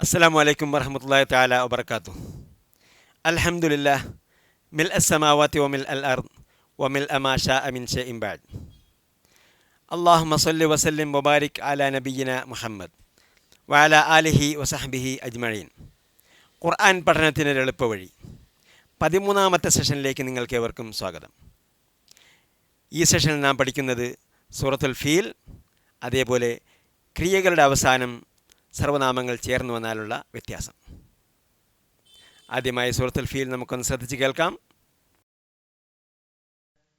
അസ്സാം വലൈക്കും വർഹമത്തല്ലാ താല വബർക്കാത്തു അൽഹമുല്ല മിൽ അസ്സമാവാത്തി ഒമിൽ അൽ അർ ഒമിൽ അമാഷ അമിൻ ഷെ ഇംബാദ് അള്ളാഹു മസല്ലു വസല്ലിം മുബാരിക് അല നബീന മുഹമ്മദ് വാല ആലിഹി വസഹബിഹി അജ്മഴീൻ ഖുർആൻ പഠനത്തിന്റെ എളുപ്പവഴി പതിമൂന്നാമത്തെ സെഷനിലേക്ക് നിങ്ങൾക്ക് ഏവർക്കും സ്വാഗതം. ഈ സെഷനിൽ നാം പഠിക്കുന്നത് സൂറത്തുൽ ഫീൽ അതേപോലെ ക്രിയകളുടെ അവസാനം സർവനാമങ്ങൾ ചേർന്ന് വന്നാലുള്ള വ്യത്യാസം ആദ്യമായി സൂറത്തുൽ ഫീൽ നമുക്കൊന്ന് ശ്രദ്ധിച്ച് കേൾക്കാം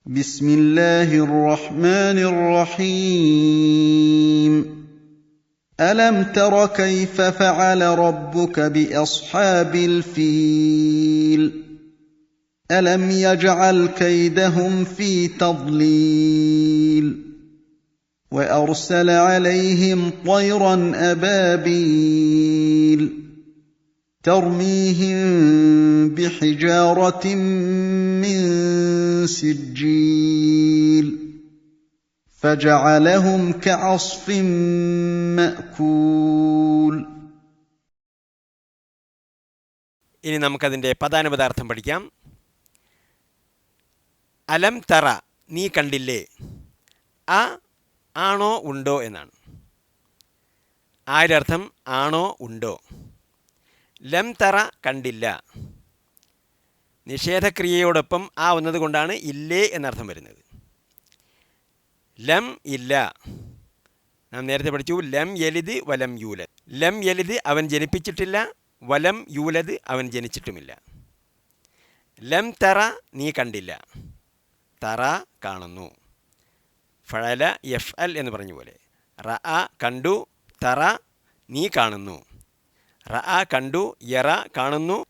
بسم الله الرحمن الرحيم ألم تر كيف فعل ربك بأصحاب الفيل ألم يجعل كيدهم في تضليل وأرسل عليهم طيرا أبابيل ترميهم بحجارة من سجيل فجعلهم كعصف مأكول ഇനി നമുക്കതിൻ്റെ പദാനുപദാർത്ഥം പഠിക്കാം അലം തറ നീ കണ്ടില്ലേ ആ ആണോ ഉണ്ടോ എന്നാണ്. ആരർത്ഥം ആണോ ഉണ്ടോ? ലം തറ കണ്ടില്ല. നിഷേധക്രിയയോടൊപ്പം ആ വന്നത് കൊണ്ടാണ് ഇല്ലേ എന്നർത്ഥം വരുന്നത്. ലം ഇല്ല. നാം നേരത്തെ പഠിച്ചു ലം യലിത് വലം യൂലത് ലം യലിത് അവൻ ജനിപ്പിച്ചിട്ടില്ല വലം യൂലത് അവൻ ജനിച്ചിട്ടുമില്ല. ലം തറ നീ കണ്ടില്ല. തറ കാണുന്നു. ഫഴല എഫ് എൽ എന്ന് പറഞ്ഞ പോലെ. റ ആ കണ്ടു തറ നീ കാണുന്നു. റ ആ കണ്ടു യറ കാണുന്നു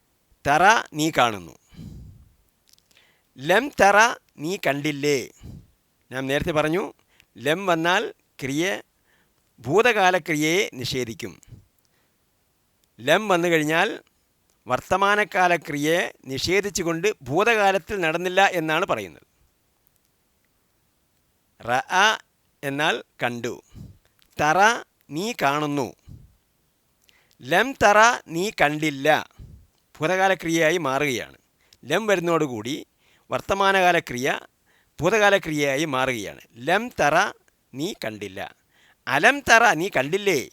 തറ നീ കാണുന്നു. ലം തറ നീ കണ്ടില്ലേ? ഞാൻ നേരത്തെ പറഞ്ഞു ലം വന്നാൽ ക്രിയ ഭൂതകാലക്രിയയെ നിഷേധിക്കും. ലം വന്നു കഴിഞ്ഞാൽ വർത്തമാനകാലക്രിയയെ നിഷേധിച്ചുകൊണ്ട് ഭൂതകാലത്തിൽ നടന്നില്ല എന്നാണ് പറയുന്നത്. റ എന്നാൽ കണ്ടു. തറ നീ കാണുന്നു. ലം തറ നീ കണ്ടില്ല. ഭൂതകാലക്രിയയായി മാറുകയാണ്. ലം വരുന്നതോടുകൂടി വർത്തമാനകാലക്രിയ ഭൂതകാലക്രിയയായി മാറുകയാണ്. ലം തറ നീ കണ്ടില്ല. അലം തറ നീ കണ്ടില്ലേ?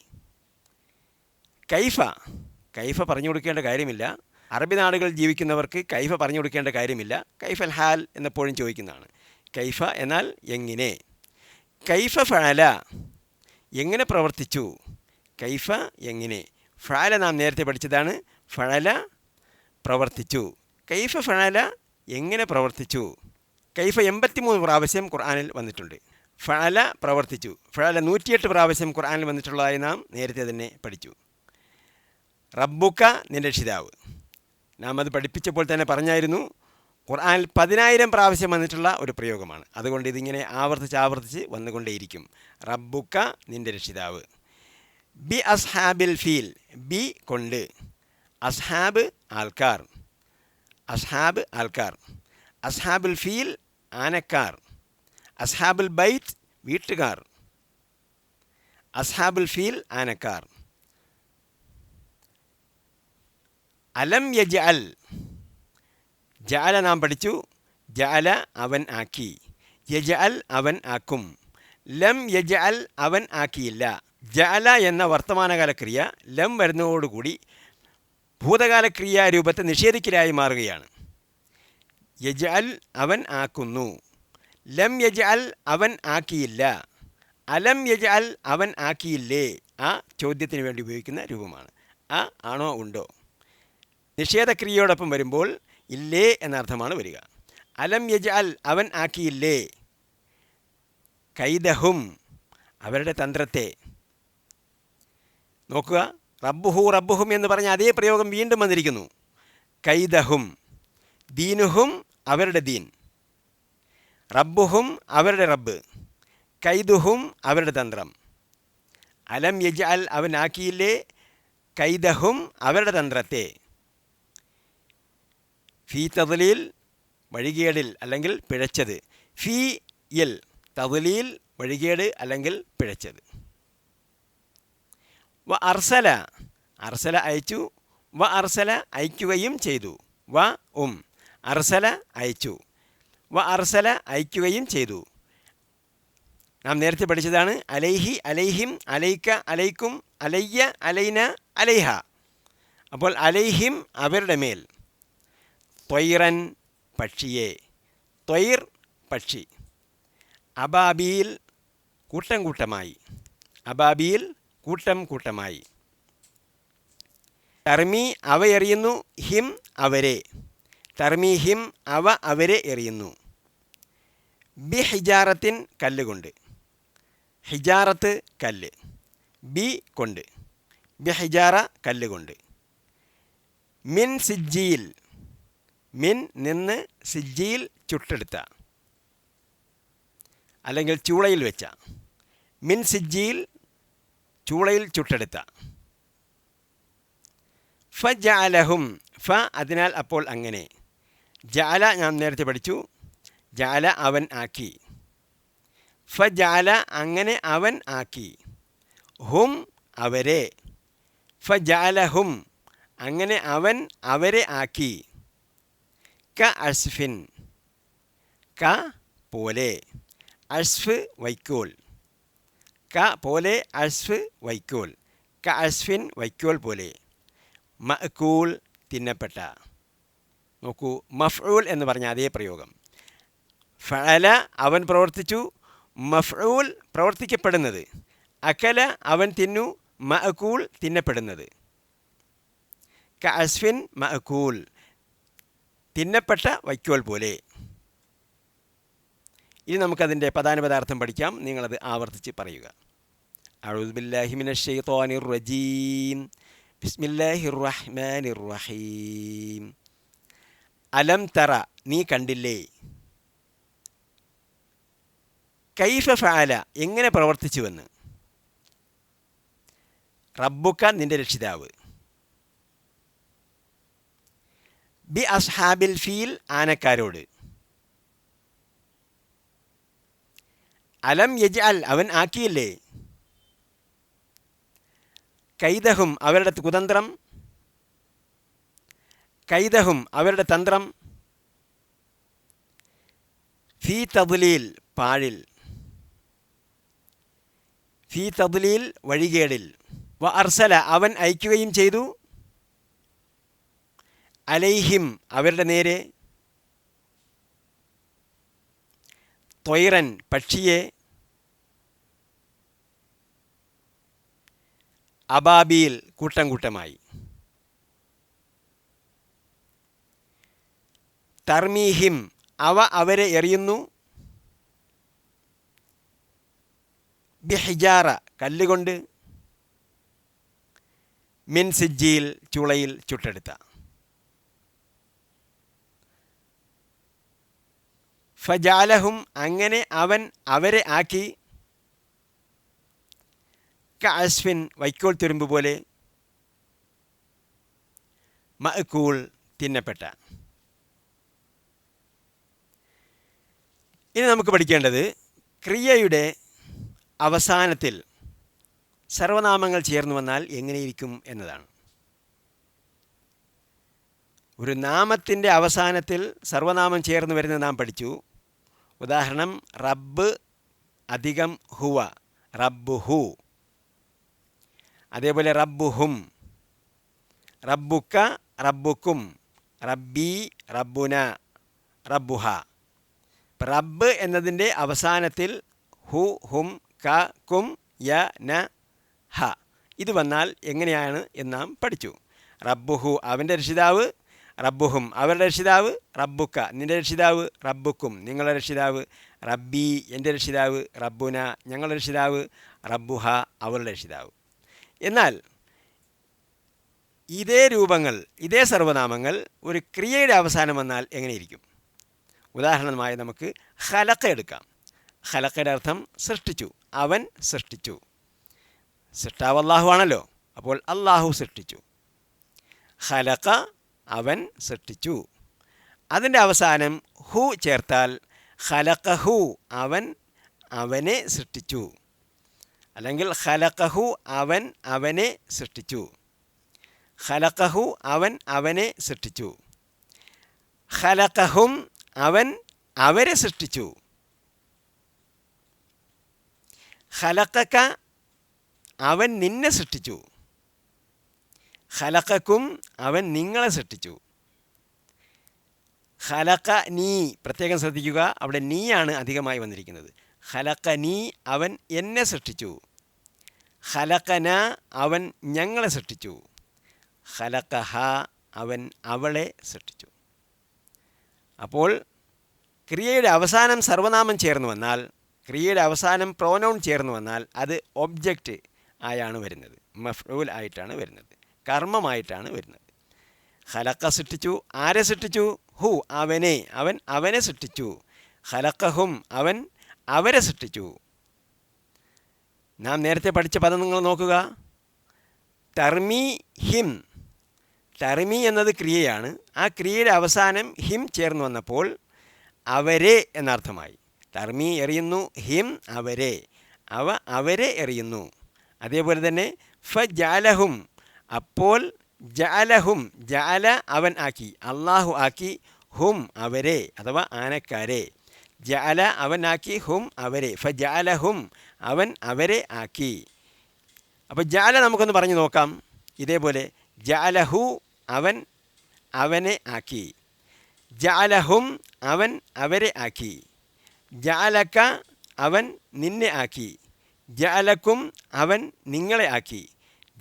കൈഫ. കൈഫ പറഞ്ഞു കൊടുക്കേണ്ട കാര്യമില്ല. അറബി നാടുകളിൽ ജീവിക്കുന്നവർക്ക് കൈഫ പറഞ്ഞു കൊടുക്കേണ്ട കാര്യമില്ല. കൈഫൽ ഹാൽ എന്നെപ്പോഴും ചോദിക്കുന്നതാണ്. കൈഫ എന്നാൽ എങ്ങനെ? കൈഫ ഫഴല എങ്ങനെ പ്രവർത്തിച്ചു? കൈഫ എങ്ങനെ? ഫഴല നാം നേരത്തെ പഠിച്ചതാണ്. ഫഴല പ്രവർത്തിച്ചു. കൈഫ ഫഴല എങ്ങനെ പ്രവർത്തിച്ചു? കൈഫ എൺപത്തിമൂന്ന് പ്രാവശ്യം ഖുർആാനിൽ വന്നിട്ടുണ്ട്. ഫഴല പ്രവർത്തിച്ചു. ഫഴല നൂറ്റിയെട്ട് പ്രാവശ്യം ഖുർആാനിൽ വന്നിട്ടുള്ളതായി നാം നേരത്തെ തന്നെ പഠിച്ചു. റബ്ബുക്ക നിരക്ഷിതാവ് രക്ഷിതാവ്. നാം അത് പഠിപ്പിച്ചപ്പോൾ തന്നെ പറഞ്ഞായിരുന്നു. ഖുർആനിൽ പതിനായിരം പ്രാവശ്യം വന്നിട്ടുള്ള ഒരു പ്രയോഗമാണ്. അതുകൊണ്ട് ഇതിങ്ങനെ ആവർത്തിച്ച് ആവർത്തിച്ച് വന്നുകൊണ്ടേയിരിക്കും. റബ്ബുക്ക നിന്റെ രക്ഷിതാവ്. ബി അസ്ഹാബിൽ ഫീൽ ബി കൊണ്ട്. അസ്ഹാബ് ആൾക്കാർ. അസ്ഹാബ് ആൾക്കാർ. അസ്ഹാബിൽ ഫീൽ ആനക്കാർ. അസ്ഹാബിൽ ബൈറ്റ് വീട്ടുകാർ. അസ്ഹാബിൽ ഫീൽ ആനക്കാർ. അലം യജ് അൽ ജാല നാം പഠിച്ചു. ജാല അവൻ ആക്കി. യജ അൽ അവൻ ആക്കും. ലം യജ അൽ അവൻ ആക്കിയില്ല. ജാല എന്ന വർത്തമാനകാല ക്രിയ ലം വരുന്നതോടുകൂടി ഭൂതകാല രൂപത്തെ നിഷേധിക്കലായി മാറുകയാണ്. യജ അൽ അവൻ ആക്കുന്നു. ലം യജ അൽ അവൻ ആക്കിയില്ല. അലം യജ അൽ അവൻ ആക്കിയില്ലേ? ആ ചോദ്യത്തിന് വേണ്ടി ഉപയോഗിക്കുന്ന രൂപമാണ്. ആ ആണോ ഉണ്ടോ? നിഷേധക്രിയയോടൊപ്പം വരുമ്പോൾ ഇല്ലേ എന്നർത്ഥമാണ് വരിക. അലം യജ അൽ അവൻ ആക്കിയില്ലേ? കൈദഹും അവരുടെ തന്ത്രത്തെ. നോക്കുക. റബ്ബുഹു റബ്ബുഹും എന്ന് പറഞ്ഞ അതേ പ്രയോഗം വീണ്ടും വന്നിരിക്കുന്നു. കൈദഹും ദീനുഹും അവരുടെ ദീൻ. റബ്ബുഹും അവരുടെ റബ്ബ്. കൈദുഹും അവരുടെ തന്ത്രം. അലം യജ അൽ അവൻ ആക്കിയില്ലേ? കൈദഹും അവരുടെ തന്ത്രത്തെ. ഫീ തതലീൽ വഴികേടിൽ അല്ലെങ്കിൽ പിഴച്ചത്. ഫീ യൽ തതലീൽ വഴികേട് അല്ലെങ്കിൽ പിഴച്ചത്. വ അർസല അർസല അയച്ചു. വ അർസല അയക്കുകയും ചെയ്തു. വ ഉം അർസല അയച്ചു. വ അർസല അയക്കുകയും ചെയ്തു. നാം നേരത്തെ പഠിച്ചതാണ് അലൈഹി അലൈഹിം അലൈക്ക അലൈക്കും അലയ്യ അലൈന അലൈഹ. അപ്പോൾ അലൈഹിം അവരുടെ മേൽ. ത്വയ്റൻ പക്ഷിയെ. ത്വയ്ർ പക്ഷി. അബാബിയിൽ കൂട്ടം കൂട്ടമായി. അബാബിയിൽ കൂട്ടം കൂട്ടമായി. തർമി അവ എറിയുന്നു ഹിം അവരെ. തർമി ഹിം അവ അവരെ എറിയുന്നു. ബി ഹിജാറത്തിൻ കല്ലുകൊണ്ട് ഹിജാറത്ത് കല്ല്. ബി കൊണ്ട്. ബി ഹിജാറ കല്ലുകൊണ്ട് മിൻ സിജ്ജിയിൽ. മിൻ നിന്ന് സിജ്ജിയിൽ ചുട്ടെടുത്ത. അല്ലെങ്കിൽ ചൂളയിൽ വെച്ച. മിൻ സിജ്ജിയിൽ ചൂളയിൽ ചുട്ടെടുത്ത. ഫ ജാലഹും ഫ അതിനാൽ അപ്പോൾ അങ്ങനെ. ജാല ഞാൻ നേരത്തെ പഠിച്ചു. ജാല അവൻ ആക്കി. ഫ ജാല അങ്ങനെ അവൻ ആക്കി. ഹും അവരെ. ഫ ജാലഹും അങ്ങനെ അവൻ അവരെ ആക്കി. ക അഴ്സ്ഫിൻ ക പോലെ. അഴ്സ്ഫ് വൈക്കോൽ. ക പോലെ അഴ്സ്ഫ് വൈക്കോൽ. ക അഴ്സ്ഫിൻ വൈക്കോൽ പോലെ. മഅക്കൂൽ തിന്നപ്പെട്ട. നോക്കൂ മഫ്ഊൽ എന്ന് പറഞ്ഞ അതേ പ്രയോഗം. ഫഅല അവൻ പ്രവർത്തിച്ചു. മഫ്ഊൽ പ്രവർത്തിക്കപ്പെടുന്നത്. അക്കല അവൻ തിന്നു. മഅക്കൂൾ തിന്നപ്പെടുന്നത്. ക അസ്ഫിൻ മഅക്കൂൽ. തിന്നപ്പെട്ട വൈക്കോൽ പോലെ. ഇനി നമുക്കതിന്റെ പ്രധാന പദാർത്ഥം പഠിക്കാം. നിങ്ങളത് ആവർത്തിച്ച് പറയുക. റജീം ബിസ്മില്ലാഹിർ റഹ്മാനിർ റഹീം അലം തറ നീ കണ്ടില്ലേ? കൈഫ ഫാല എങ്ങനെ പ്രവർത്തിച്ചുവെന്ന്? റബ്ബുക്ക നിന്റെ രക്ഷിതാവ്. ബി അസ്ഹാബിൽ ഫീൽ ആനക്കാരോട്. അലം യജ് അൽ അവൻ ആക്കിയില്ലേ? കൈതഹും അവരുടെ കുതന്ത്രം. കൈതഹും അവരുടെ തന്ത്രം. ഫീ തബുലീൽ പാഴിൽ. ഫീ തബുലീൽ വഴികേടിൽ. വ അർസല അവൻ അയക്കുകയും ചെയ്തു. അലൈഹിം അവരുടെ നേരെ തൊയറൻ പക്ഷിയെ അബാബിയിൽ കൂട്ടം കൂട്ടമായി തർമീഹിം അവ അവരെ എറിയുന്നു. ബിഹിജാറ കല്ലുകൊണ്ട് മിൻസിജ്ജിയിൽ ചുളയിൽ ചുട്ടെടുത്ത. ഫജാലഹും അങ്ങനെ അവൻ അവരെ ആക്കി കഅസ്ഫിൻ വൈക്കോൽ തുരുമ്പ് പോലെ മഅക്കൂൾ തിന്നപ്പെട്ട. ഇനി നമുക്ക് പഠിക്കേണ്ടത് ക്രിയയുടെ അവസാനത്തിൽ സർവനാമങ്ങൾ ചേർന്ന് വന്നാൽ എങ്ങനെയിരിക്കും എന്നതാണ്. ഒരു നാമത്തിന്റെ അവസാനത്തിൽ സർവനാമം ചേർന്ന് വരുന്നത് നാം പഠിച്ചു. ഉദാഹരണം റബ്ബ് അധികം ഹുവ റബ്ബു ഹു അതേപോലെ റബ്ബു ഹും റബ്ബുക്ക റബ്ബുക്കും. റബ്ബി റബ്ബുന റബ്ബുഹ. റബ്ബ് എന്നതിന്റെ അവസാനത്തിൽ ഹു ഹും ക കും യ ന ഹ. ഇത് വന്നാൽ എങ്ങനെയാണ് എന്ന് നാം പഠിച്ചു. റബ്ബുഹു അവന്റെ രക്ഷിതാവ് റബ്ബുഹും. അവരുടെ രക്ഷിതാവ് റബ്ബുക്ക. നിന്റെ രക്ഷിതാവ് റബ്ബുക്കും. നിങ്ങളുടെ രക്ഷിതാവ് റബ്ബി. എന്റെ രക്ഷിതാവ് റബ്ബുന. ഞങ്ങളുടെ രക്ഷിതാവ് റബ്ബുഹ. അവരുടെ രക്ഷിതാവ്. എന്നാൽ ഇതേ രൂപങ്ങൾ ഇതേ സർവനാമങ്ങൾ ഒരു ക്രിയയുടെ അവസാനം വന്നാൽ എങ്ങനെയിരിക്കും? ഉദാഹരണമായി നമുക്ക് ഹലക്ക എടുക്കാം. ഹലക്കയുടെ അർത്ഥം സൃഷ്ടിച്ചു. അവൻ സൃഷ്ടിച്ചു. സൃഷ്ടാവ് അള്ളാഹു ആണല്ലോ അപ്പോൾ അള്ളാഹു സൃഷ്ടിച്ചു. ഹലക്ക അവൻ സൃഷ്ടിച്ചു. അതിന്റെ അവസാനം ഹു ചേർത്താൽ ഹലക്കഹു അവൻ അവനെ സൃഷ്ടിച്ചു. അല്ലെങ്കിൽ ഹലക്കഹു അവൻ അവനെ സൃഷ്ടിച്ചു. ഹലക്കഹു അവൻ അവനെ സൃഷ്ടിച്ചു. ഹലക്കഹും അവൻ അവരെ സൃഷ്ടിച്ചു. ഹലക്കക്ക അവൻ നിന്നെ സൃഷ്ടിച്ചു. ഖലഖക്കും അവൻ നിങ്ങളെ സൃഷ്ടിച്ചു. ഹലക്ക നീ പ്രത്യേകം ശ്രദ്ധിക്കുക അവിടെ നീയാണ് അധികമായി വന്നിരിക്കുന്നത്. ഹലക്ക നീ അവൻ എന്നെ സൃഷ്ടിച്ചു. ഖലഖന അവൻ ഞങ്ങളെ സൃഷ്ടിച്ചു. ഖലഖഹ അവൻ അവളെ സൃഷ്ടിച്ചു. അപ്പോൾ ക്രിയയുടെ അവസാനം സർവനാമം ചേർന്ന് വന്നാൽ ക്രിയയുടെ അവസാനം പ്രോനൗൺ ചേർന്ന് വന്നാൽ അത് ഒബ്ജക്റ്റ് ആയാണ് വരുന്നത്. മഫ്ഊൽ ആയിട്ടാണ് വരുന്നത്. കർമ്മമായിട്ടാണ് വരുന്നത്. ഹലക്ക സൃഷ്ടിച്ചു ആരെ സൃഷ്ടിച്ചു? ഹു അവനെ. അവൻ അവനെ സൃഷ്ടിച്ചു. ഹലക്കഹും അവൻ അവരെ സൃഷ്ടിച്ചു. നാം നേരത്തെ പഠിച്ച പദം നിങ്ങൾ നോക്കുക. ടർമി ഹിം. ടർമി എന്നത് ക്രിയയാണ്. ആ ക്രിയയുടെ അവസാനം ഹിം ചേർന്ന് വന്നപ്പോൾ അവരെ എന്നർത്ഥമായി. ടർമി എറിയുന്നു ഹിം അവരെ. അവ അവരെ എറിയുന്നു. അതേപോലെ തന്നെ ഫ ജാലഹും അപ്പോൾ ജഅലഹും ജാല അവൻ ആക്കി. അള്ളാഹു ആക്കി ഹും അവരെ അഥവാ ആനക്കാരെ. ജാല അവൻ ആക്കി ഹും അവരെ. ഫ ജഅലഹും അവൻ അവരെ ആക്കി. അപ്പോൾ ജാല നമുക്കൊന്ന് പറഞ്ഞു നോക്കാം. ഇതേപോലെ ജഅലഹു അവൻ അവനെ ആക്കി. ജഅലഹും അവൻ അവരെ ആക്കി. ജാലക്ക അവൻ നിന്നെ ആക്കി. ജാലക്കും അവൻ നിങ്ങളെ ആക്കി.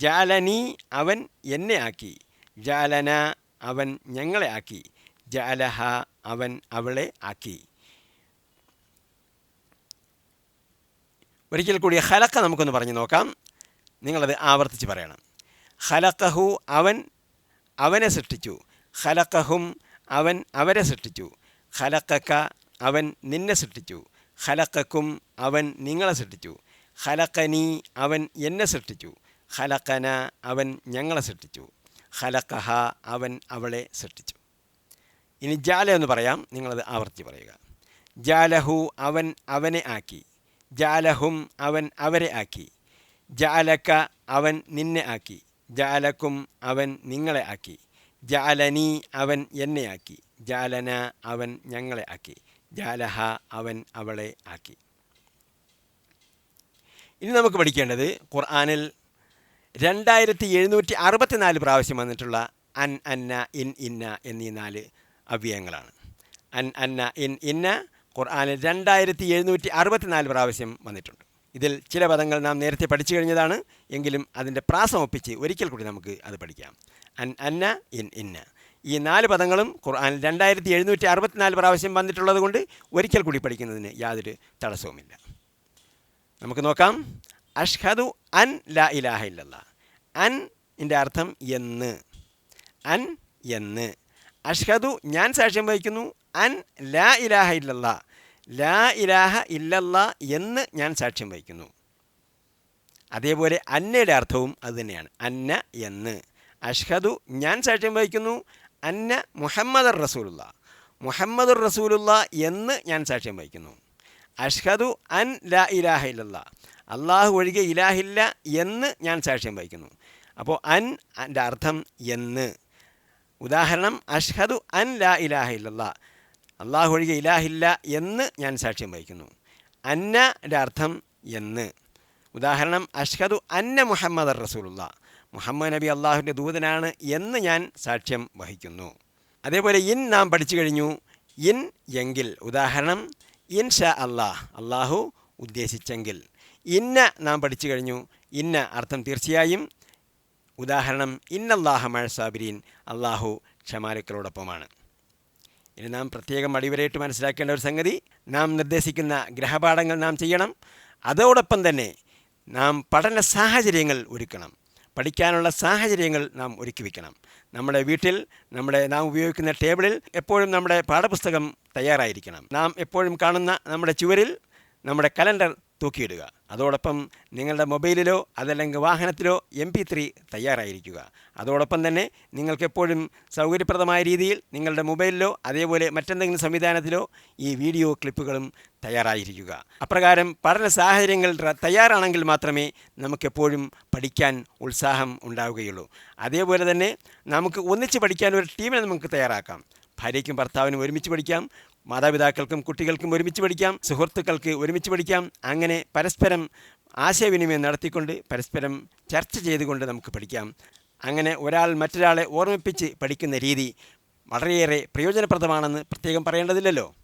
ജാലനി അവൻ എന്നെ ആക്കി. ജാലന അവൻ ഞങ്ങളെ ആക്കി. ജാലഹ അവൻ അവളെ ആക്കി. ഒരിക്കൽ കൂടി ഹലക്ക നമുക്കൊന്ന് പറഞ്ഞു നോക്കാം. നിങ്ങളത് ആവർത്തിച്ച് പറയണം. ഹലക്കഹു അവൻ അവനെ സൃഷ്ടിച്ചു. ഹലക്കഹും അവൻ അവരെ സൃഷ്ടിച്ചു. ഹലക്കക്ക അവൻ നിന്നെ സൃഷ്ടിച്ചു. ഹലക്കക്കും അവൻ നിങ്ങളെ സൃഷ്ടിച്ചു. ഹലക്കനി അവൻ എന്നെ സൃഷ്ടിച്ചു. ഹലക്കന അവൻ ഞങ്ങളെ സൃഷ്ടിച്ചു. ഹലക്കഹ അവൻ അവളെ സൃഷ്ടിച്ചു. ഇനി ജാല എന്ന് പറയാം. നിങ്ങളത് ആവർത്തി പറയുക. ജാലഹു അവൻ അവനെ ആക്കി. ജാലഹും അവൻ അവരെ ആക്കി. ജാലക്ക അവൻ നിന്നെ ആക്കി. ജാലക്കും അവൻ നിങ്ങളെ ആക്കി. ജാലനി അവൻ എന്നെ ആക്കി. ജാലന അവൻ ഞങ്ങളെ ആക്കി. ജാലഹ അവൻ അവളെ ആക്കി. ഇനി നമുക്ക് പഠിക്കേണ്ടത് ഖുർആാനിൽ രണ്ടായിരത്തി എഴുന്നൂറ്റി അറുപത്തിനാല് പ്രാവശ്യം വന്നിട്ടുള്ള അൻ അന്ന ഇൻ ഇന്ന എന്നീ നാല് അവ്യയങ്ങളാണ്. അൻ അന്ന ഇൻ ഇന്ന ഖുർആാനിൽ രണ്ടായിരത്തി എഴുന്നൂറ്റി അറുപത്തിനാല് പ്രാവശ്യം വന്നിട്ടുണ്ട്. ഇതിൽ ചില പദങ്ങൾ നാം നേരത്തെ പഠിച്ചു കഴിഞ്ഞതാണ്. എങ്കിലും അതിന്റെ പ്രാസം ഒപ്പിച്ച് ഒരിക്കൽ കൂടി നമുക്ക് അത് പഠിക്കാം. അൻ അന്ന ഇൻ ഇന്ന. ഈ നാല് പദങ്ങളും ഖുർആാനിൽ രണ്ടായിരത്തി എഴുന്നൂറ്റി അറുപത്തിനാല് പ്രാവശ്യം വന്നിട്ടുള്ളത് കൊണ്ട് ഒരിക്കൽ കൂടി പഠിക്കുന്നതിന് യാതൊരു തടസ്സവുമില്ല. നമുക്ക് നോക്കാം. അഷ്ഹദു അൻ ലാ ഇലാഹ ഇല്ലല്ല. അൻ എന്റെ അർത്ഥം എന്ന്. അൻ എന്ന്. അഷ്ഹദു ഞാൻ സാക്ഷ്യം വഹിക്കുന്നു. അൻ ലാ ഇലാഹ ഇല്ലല്ല. ലാ ഇലാഹ ഇല്ലല്ല എന്ന് ഞാൻ സാക്ഷ്യം വഹിക്കുന്നു. അതേപോലെ അന്നയുടെ അർത്ഥവും അതുതന്നെയാണ് അന്ന എന്ന്. അഷ്ഹദു ഞാൻ സാക്ഷ്യം വഹിക്കുന്നു. അന്ന മുഹമ്മദ് റസൂലുള്ള. മുഹമ്മദ് റസൂലുള്ള എന്ന് ഞാൻ സാക്ഷ്യം വഹിക്കുന്നു. അഷ്ഹദു അൻ ലാ ഇലാഹ ഇല്ലല്ല. അള്ളാഹു ഒഴികെ ഇലാഹില്ല എന്ന് ഞാൻ സാക്ഷ്യം വഹിക്കുന്നു. അപ്പോൾ അൻ എന്റെ അർത്ഥം എന്ന്. ഉദാഹരണം അഷ്ഹദു അൻ ലാ ഇലാഹില്ല അള്ളാഹു ഒഴികെ ഇലാഹില്ല എന്ന് ഞാൻ സാക്ഷ്യം വഹിക്കുന്നു. അന്ന എന്റെ അർത്ഥം എന്ന്. ഉദാഹരണം അഷ്ഹദു അന്ന മുഹമ്മദ് റസൂലുള്ള. മുഹമ്മദ് നബി അള്ളാഹുവിന്റെ ദൂതനാണ് എന്ന് ഞാൻ സാക്ഷ്യം വഹിക്കുന്നു. അതേപോലെ ഇൻ നാം പഠിച്ചു കഴിഞ്ഞു. ഇൻ എങ്കിൽ ഉദാഹരണം ഇൻ ഷാ അള്ളാഹ് അള്ളാഹു ഉദ്ദേശിച്ചെങ്കിൽ. ഇന്ന നാം പഠിച്ചു കഴിഞ്ഞു ഇന്ന അർത്ഥം തീർച്ചയായും. ഉദാഹരണം ഇന്നല്ലാഹ മഴ സാബിരീൻ അള്ളാഹു ക്ഷമാലുക്കളോടൊപ്പമാണ്. ഇനി നാം പ്രത്യേകം അടിവരയിട്ട് മനസ്സിലാക്കേണ്ട ഒരു സംഗതി നാം നിർദ്ദേശിക്കുന്ന ഗ്രഹപാഠങ്ങൾ നാം ചെയ്യണം. അതോടൊപ്പം തന്നെ നാം പഠന സാഹചര്യങ്ങൾ ഒരുക്കണം. പഠിക്കാനുള്ള സാഹചര്യങ്ങൾ നാം ഒരുക്കി വയ്ക്കണം നമ്മുടെ വീട്ടിൽ നമ്മുടെ നാം ഉപയോഗിക്കുന്ന ടേബിളിൽ എപ്പോഴും നമ്മുടെ പാഠപുസ്തകം തയ്യാറായിരിക്കണം. നാം എപ്പോഴും കാണുന്ന നമ്മുടെ ചുവരിൽ നമ്മുടെ കലണ്ടർ തൂക്കിയിടുക. അതോടൊപ്പം നിങ്ങളുടെ മൊബൈലിലോ അതല്ലെങ്കിൽ വാഹനത്തിലോ എം പി ത്രീ തയ്യാറായിരിക്കുക. അതോടൊപ്പം തന്നെ നിങ്ങൾക്കെപ്പോഴും സൗകര്യപ്രദമായ രീതിയിൽ നിങ്ങളുടെ മൊബൈലിലോ അതേപോലെ മറ്റെന്തെങ്കിലും സംവിധാനത്തിലോ ഈ വീഡിയോ ക്ലിപ്പുകളും തയ്യാറായിരിക്കുക. അപ്രകാരം പഠന സാഹചര്യങ്ങൾ തയ്യാറാണെങ്കിൽ മാത്രമേ നമുക്കെപ്പോഴും പഠിക്കാൻ ഉത്സാഹം ഉണ്ടാവുകയുള്ളൂ. അതേപോലെ തന്നെ നമുക്ക് ഒന്നിച്ച് പഠിക്കാൻ ഒരു ടീമിനെ നമുക്ക് തയ്യാറാക്കാം. ഭാര്യയ്ക്കും ഭർത്താവിനും ഒരുമിച്ച് പഠിക്കാം. മാതാപിതാക്കൾക്കും കുട്ടികൾക്കും ഒരുമിച്ച് പഠിക്കാം സുഹൃത്തുക്കൾക്ക് ഒരുമിച്ച് പഠിക്കാം. അങ്ങനെ പരസ്പരം ആശയവിനിമയം നടത്തിക്കൊണ്ട് പരസ്പരം ചർച്ച ചെയ്തുകൊണ്ട് നമുക്ക് പഠിക്കാം. അങ്ങനെ ഒരാൾ മറ്റൊരാളെ ഓർമ്മിപ്പിച്ച് പഠിക്കുന്ന രീതി വളരെയേറെ പ്രയോജനപ്രദമാണെന്ന് പ്രത്യേകം പറയേണ്ടതില്ലല്ലോ.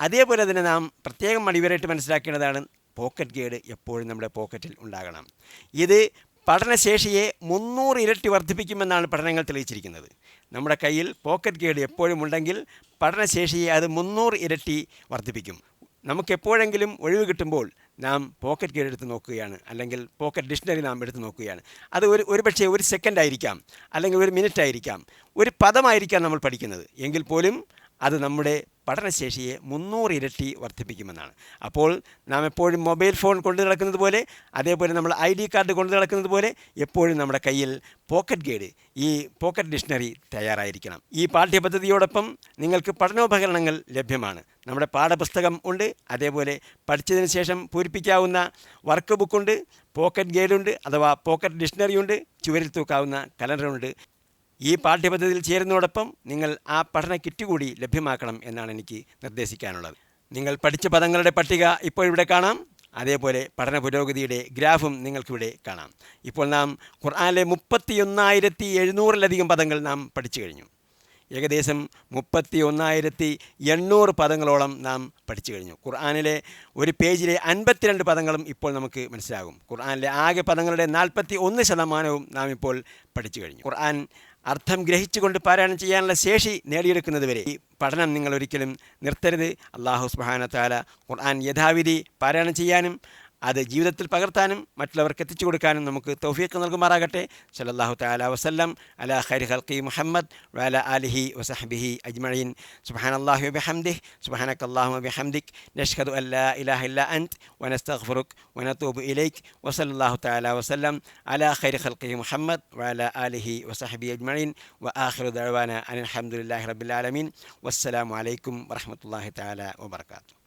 അതേപോലെ തന്നെ നാം പ്രത്യേകം അടിവരായിട്ട് മനസ്സിലാക്കേണ്ടതാണ് പോക്കറ്റ് ഗൈഡ് എപ്പോഴും നമ്മുടെ പോക്കറ്റിൽ ഉണ്ടാകണം. ഇത് പഠനശേഷിയെ മുന്നൂറ് ഇരട്ടി വർദ്ധിപ്പിക്കുമെന്നാണ് പഠനങ്ങൾ തെളിയിച്ചിരിക്കുന്നത്. നമ്മുടെ കയ്യിൽ പോക്കറ്റ് ഗേഡ് എപ്പോഴും ഉണ്ടെങ്കിൽ പഠനശേഷിയെ അത് മുന്നൂറ് ഇരട്ടി വർദ്ധിപ്പിക്കും. നമുക്കെപ്പോഴെങ്കിലും ഒഴിവ് കിട്ടുമ്പോൾ നാം പോക്കറ്റ് ഗേഡ് എടുത്ത് നോക്കുകയാണ്. അല്ലെങ്കിൽ പോക്കറ്റ് ഡിക്ഷണറി നാം എടുത്ത് നോക്കുകയാണ്. അത് ഒരു ഒരു പക്ഷേ ഒരു സെക്കൻഡ് ആയിരിക്കാം അല്ലെങ്കിൽ ഒരു മിനിറ്റ് ആയിരിക്കാം ഒരു പദമായിരിക്കാം നമ്മൾ പഠിക്കുന്നത്. എങ്കിൽ പോലും അത് നമ്മുടെ പഠനശേഷിയെ മുന്നൂറ് ഇരട്ടി വർദ്ധിപ്പിക്കുമെന്നാണ്. അപ്പോൾ നാം എപ്പോഴും മൊബൈൽ ഫോൺ കൊണ്ടു നടക്കുന്നത് പോലെ അതേപോലെ നമ്മൾ ഐ ഡി കാർഡ് കൊണ്ടു നടക്കുന്നത് പോലെ എപ്പോഴും നമ്മുടെ കയ്യിൽ പോക്കറ്റ് ഗൈഡ് ഈ പോക്കറ്റ് ഡിക്ഷണറി തയ്യാറായിരിക്കണം. ഈ പാഠ്യപദ്ധതിയോടൊപ്പം നിങ്ങൾക്ക് പഠനോപകരണങ്ങൾ ലഭ്യമാണ്. നമ്മുടെ പാഠപുസ്തകം ഉണ്ട് അതേപോലെ പഠിച്ചതിന് ശേഷം പൂരിപ്പിക്കാവുന്ന വർക്ക് ബുക്കുണ്ട് പോക്കറ്റ് ഗൈഡുണ്ട് അഥവാ പോക്കറ്റ് ഡിക്ഷണറി ഉണ്ട് ചുവരിൽ തൂക്കാവുന്ന കലണ്ടറുണ്ട്. ഈ പാഠ്യപദ്ധതിയിൽ ചേരുന്നതോടൊപ്പം നിങ്ങൾ ആ പഠന കിറ്റ് കൂടി ലഭ്യമാക്കണം എന്നാണ് എനിക്ക് നിർദ്ദേശിക്കാനുള്ളത്. നിങ്ങൾ പഠിച്ച പദങ്ങളുടെ പട്ടിക ഇപ്പോൾ ഇവിടെ കാണാം. അതേപോലെ പഠന പുരോഗതിയുടെ ഗ്രാഫും നിങ്ങൾക്കിവിടെ കാണാം. ഇപ്പോൾ നാം ഖുർആാനിലെ മുപ്പത്തി ഒന്നായിരത്തി എഴുന്നൂറിലധികം പദങ്ങൾ നാം പഠിച്ചു കഴിഞ്ഞു. ഏകദേശം മുപ്പത്തി ഒന്നായിരത്തി എണ്ണൂറ് പദങ്ങളോളം നാം പഠിച്ചു കഴിഞ്ഞു. ഖുർആാനിലെ ഒരു പേജിലെ അൻപത്തിരണ്ട് പദങ്ങളും ഇപ്പോൾ നമുക്ക് മനസ്സിലാകും. ഖുർആാനിലെ ആകെ പദങ്ങളുടെ നാൽപ്പത്തി ഒന്ന് ശതമാനവും നാം ഇപ്പോൾ പഠിച്ചു കഴിഞ്ഞു. ഖുർആൻ അർത്ഥം ഗ്രഹിച്ചുകൊണ്ട് പാരായണം ചെയ്യാനുള്ള ശേഷി നേടിയെടുക്കുന്നത് വരെ ഈ പഠനം നിങ്ങൾ ഒരിക്കലും നിർത്തരുത് അള്ളാഹു സുബാന താല ഖുർആൻ യഥാവിധി പാരായണം ചെയ്യാനും അത് ജീവിതത്തിൽ പകർത്താനും മറ്റുള്ളവർക്ക് എത്തിച്ചു കൊടുക്കാനും നമുക്ക് തൗഫീഖ് നൽകുമാറാകട്ടെ സല്ലല്ലാഹു തആല വസല്ലം അലാ ഖൈരി ഖൽഖി മുഹമ്മദ് വഅല ആലിഹി വസഹ്ബിഹി അജ്മഈൻ സുബ്ഹാനല്ലാഹി വബിഹംദിഹി സുബ്ഹാനക അല്ലാഹുമ്മ വബിഹംദിക് നഷ്ഹദു അൻ ലാ ഇലാഹ ഇല്ല അൻത് വനസ്തഗ്ഫിറുക വനതൂബു ഇലൈക് വസല്ലല്ലാഹു തആല വസല്ലം അലാ ഖൈരി ഖൽഖി മുഹമ്മദ് വഅല ആലിഹി വസഹ്ബിഹി അജ്മഈൻ വആഖിറു ദഅവാന അനിൽ ഹംദുലില്ലാഹി റബ്ബിൽ ആലമീൻ വസ്സലാമു അലൈക്കും വറഹ്മത്തുള്ളാഹി തആല വബറകാതുഹു